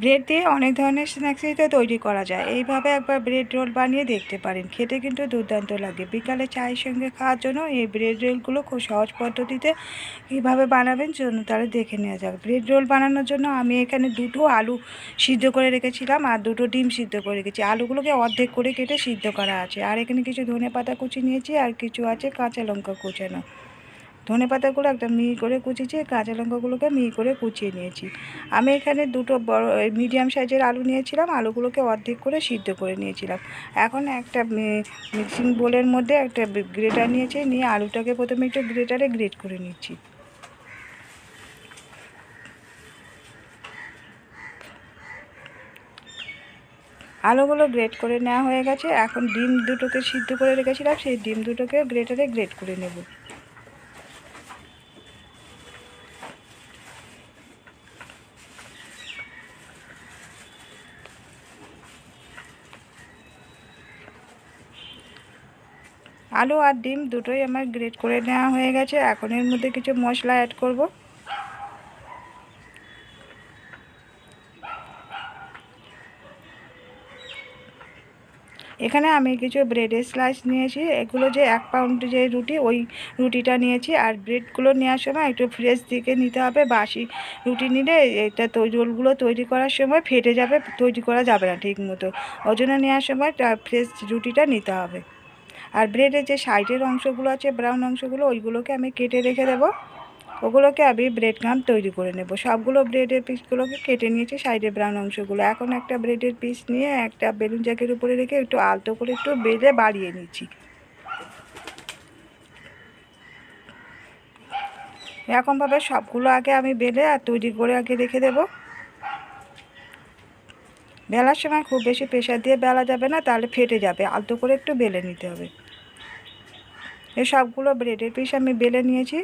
Bread দিয়ে অনেক ধরনের স্ন্যাক্সই তো তৈরি করা যায়। এইভাবে একবার ব্রেড রোল বানিয়ে দেখতে পারেন। খেতে কিন্তু দুর্দান্ত লাগে। বিকালে চায়ের সঙ্গে খাওয়ার জন্য এই ব্রেড রোলগুলো খুব সহজ পদ্ধতিতে কীভাবে বানাবেন জন্য তারা দেখে নেওয়া যাক। ব্রেড রোল বানানোর জন্য আমি এখানে দুটো আলু সিদ্ধ করে রেখেছিলাম আর দুটো ডিম সিদ্ধ করে রেখেছি। আলুগুলোকে অর্ধেক করে কেটে সিদ্ধ করা আছে। আর এখানে কিছু ধনে পাতা কুচি নিয়েছি আর কিছু আছে কাঁচা লঙ্কা কুচানো। ধনে পাতাগুলো একটা মিহি করে কুচিয়েছি, কাঁচা লঙ্কাগুলোকে মিহি করে কুচিয়ে নিয়েছি। আমি এখানে দুটো বড় মিডিয়াম সাইজের আলু নিয়েছিলাম, আলুগুলোকে অর্ধেক করে সিদ্ধ করে নিয়েছিলাম। এখন একটা মিক্সিং বোলের মধ্যে একটা গ্রেটার নিয়েছি, নিয়ে আলুটাকে প্রথমে একটু গ্রেটারে গ্রেট করে নিচ্ছি। আলুগুলো গ্রেট করে নেওয়া হয়ে গেছে, এখন ডিম দুটোকে সিদ্ধ করে রেখেছিলাম, সেই ডিম দুটোকে গ্রেটারে গ্রেট করে নেব। আলু আর ডিম দুটোই আমার গ্রেট করে নেওয়া হয়ে গেছে। এখন এর মধ্যে কিছু মশলা অ্যাড করব। এখানে আমি কিছু ব্রেডের স্লাইস নিয়েছি। এগুলো যে এক পাউন্ড যে রুটি, ওই রুটিটা নিয়েছি। আর ব্রেডগুলো নেওয়ার সময় একটু ফ্রেশ দিকে নিতে হবে। বাসি রুটি নিলে এটা রোলগুলো তৈরি করার সময় ফেটে যাবে, তৈরি করা যাবে না ঠিক মতো ওই জন্য নেওয়ার সময় ফ্রেশ রুটিটা নিতে হবে। আর ব্রেডের যে সাইডের অংশগুলো আছে ব্রাউন অংশগুলো, ওইগুলোকে আমি কেটে রেখে দেবো। ওগুলোকে আমি ব্রেড গাম তৈরি করে নেব। সবগুলো ব্রেডের পিসগুলোকে কেটে নিয়েছি সাইডের ব্রাউন অংশগুলো। এখন একটা ব্রেডের পিস নিয়ে একটা বেলুন জ্যাকের উপরে রেখে একটু আলতো করে একটু বেলে বাড়িয়ে নিচ্ছি। এরকমভাবে সবগুলো আগে আমি বেলে আর তৈরি করে আগে রেখে দেব। বেলার সময় খুব বেশি প্রেশার দিয়ে বেলা যাবে না, তাহলে ফেটে যাবে। আলতো করে একটু বেলে নিতে হবে। এই সবগুলো ব্রেডের পিস আমি বেলে নিয়েছি।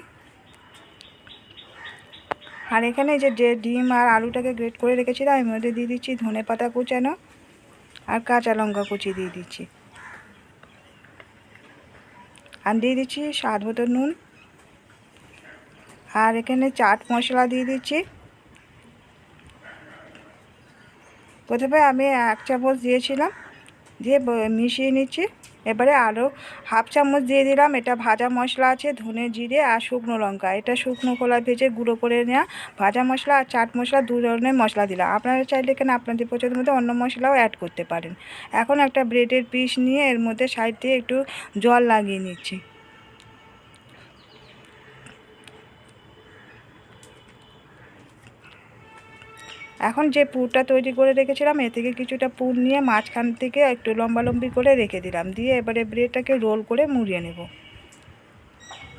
আর এখানে যে ডিম আর আলুটাকে গ্রেট করে রেখেছিলাম, আমি মধ্যে দিয়ে দিচ্ছি ধনে পাতা কুচানো আর কাঁচা লঙ্কা কুচি দিয়ে দিচ্ছি। আর দিয়ে দিচ্ছি স্বাদ মতো নুন। আর এখানে চাট মশলা দিয়ে দিচ্ছি। প্রথমে আমি এক চামচ দিয়েছিলাম, দিয়ে মিশিয়ে নিচ্ছি। এবারে আরও হাফ চামচ দিয়ে দিলাম। এটা ভাজা মশলা আছে, ধনে জিরে আর শুকনো লঙ্কা। এটা শুকনো খোলা ভেজে গুঁড়ো করে নেওয়া ভাজা মশলা আর চাট মশলা দু ধরনের মশলা দিলাম। আপনারা চাইলে কেন আপনাদের পছন্দের মধ্যে অন্য মশলাও অ্যাড করতে পারেন। এখন একটা ব্রেডের পিস নিয়ে এর মধ্যে সাইড দিয়ে একটু জল লাগিয়ে নিচ্ছি। এখন যে পুরটা তৈরি করে রেখেছিলাম, এ থেকে কিছুটা পুর নিয়ে মাঝখান থেকে একটু লম্বালম্বি করে রেখে দিলাম। দিয়ে এবারে ব্রেডটাকে রোল করে মুড়িয়ে নেব।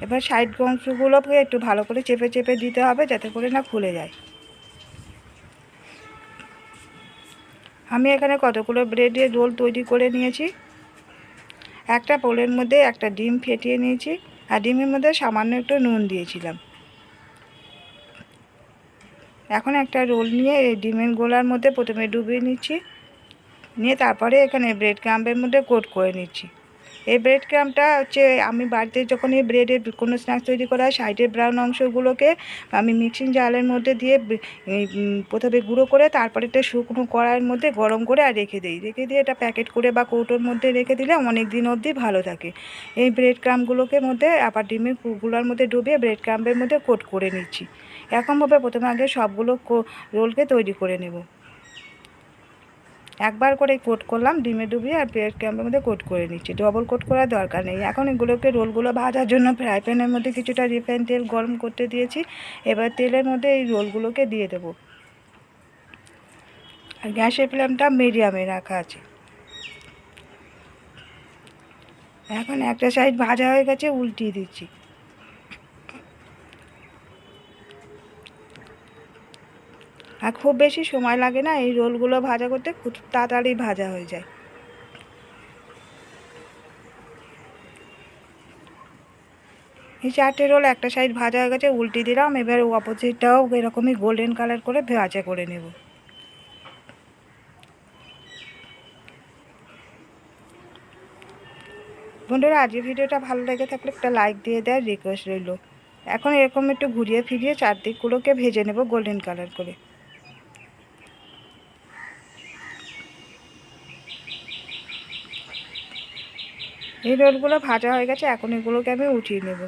এবার সাইড অংশগুলোকে একটু ভালো করে চেপে চেপে দিতে হবে যাতে করে না খুলে যায়। আমি এখানে কতগুলো ব্রেডের রোল তৈরি করে নিয়েছি। একটা পোলের মধ্যে একটা ডিম ফেটিয়ে নিয়েছি। আর ডিমের মধ্যে সামান্য একটু নুন দিয়েছিলাম। এখন একটা রোল নিয়ে এই ডিমের গোলার মধ্যে প্রথমে ডুবিয়ে নিচ্ছি। নিয়ে তারপরে এখানে ব্রেড ক্রাম্পের মধ্যে কোট করে নিচ্ছি। এই ব্রেড ক্রাম্পটা হচ্ছে, আমি বাড়িতে যখন এই ব্রেডের কোনো স্ন্যাক্স তৈরি করা হয় সাইডের ব্রাউন অংশগুলোকে আমি মিক্সিং জালের মধ্যে দিয়ে প্রথমে গুঁড়ো করে তারপরে একটা শুকনো কড়াইয়ের মধ্যে গরম করে আর রেখে দিই। রেখে দিয়ে এটা প্যাকেট করে বা কৌটোর মধ্যে রেখে দিলে অনেক দিন অবধি ভালো থাকে। এই ব্রেড ক্রাম্পগুলোকে মধ্যে আবার ডিমেরগুলোর মধ্যে ডুবিয়ে ব্রেড ক্রাম্পের মধ্যে কোট করে নিচ্ছি। এরকমভাবে প্রথমে আগে সবগুলো রোলকে তৈরি করে নেব। একবার করে কোট করলাম, ডিমে ডুবিয়ে আর ব্রেড ক্যাম্পের মধ্যে কোট করে নিচ্ছি। ডবল কোট করার দরকার নেই। এখন এগুলোকে রোলগুলো ভাজার জন্য ফ্রাই প্যানের মধ্যে কিছুটা রিফাইন তেল গরম করতে দিয়েছি। এবার তেলের মধ্যে এই রোলগুলোকে দিয়ে দেবো। আর গ্যাসের ফ্লেমটা মিডিয়ামে রাখা আছে। এখন একটা সাইড ভাজা হয়ে গেছে, উল্টিয়ে দিচ্ছি। আর খুব বেশি সময় লাগে না, এই রোলগুলো ভাজা করতে খুব তাড়াতাড়ি ভাজা হয়ে যায়। এই চারটে রোল একটা সাইড ভাজা হয়ে গেছে, উল্টে দিলাম, এবার অপোজিটটাও এরকমই গোল্ডেন কালার করে ভাজা করে নেব। বন্ধুরা আজকের ভিডিওটা ভালো লেগে থাকলে একটা লাইক দিয়ে দেয় রিকোয়েস্ট রইল। এখন এরকম একটু ঘুরিয়ে ফিরিয়ে চারদিকগুলোকে ভেজে নেব গোল্ডেন কালার করে। এই রোলগুলো ভাজা হয়ে গেছে, এখন এগুলোকে আমি উঠিয়ে নেব।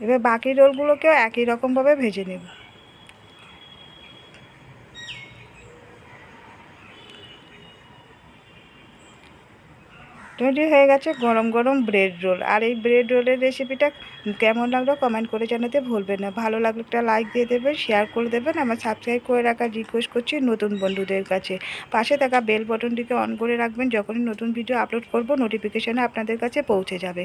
এবার বাকি রোলগুলোকেও একই রকমভাবে ভেজে নেব। তৈরি হয়ে গেছে গরম গরম ব্রেড রোল আর এই ব্রেড রোলের রেসিপিটা কেমন লাগল কমেন্ট করে জানাতে ভুলবেন না। ভালো লাগলে একটা লাইক দিয়ে দেবেন শেয়ার করে দেবেন। আমার সাবস্ক্রাইব করে রাখার রিকোয়েস্ট করছি নতুন বন্ধুদের কাছে। পাশে থাকা বেল বটনটিকে অন করে রাখবেন, যখনই নতুন ভিডিও আপলোড করব নোটিফিকেশানে আপনাদের কাছে পৌঁছে যাবে।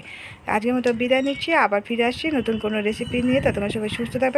আজকের মতো বিদায় নিচ্ছি, আবার ফিরে আসছি নতুন কোনো রেসিপি নিয়ে। ততক্ষণ সবাই সুস্থ থাকবেন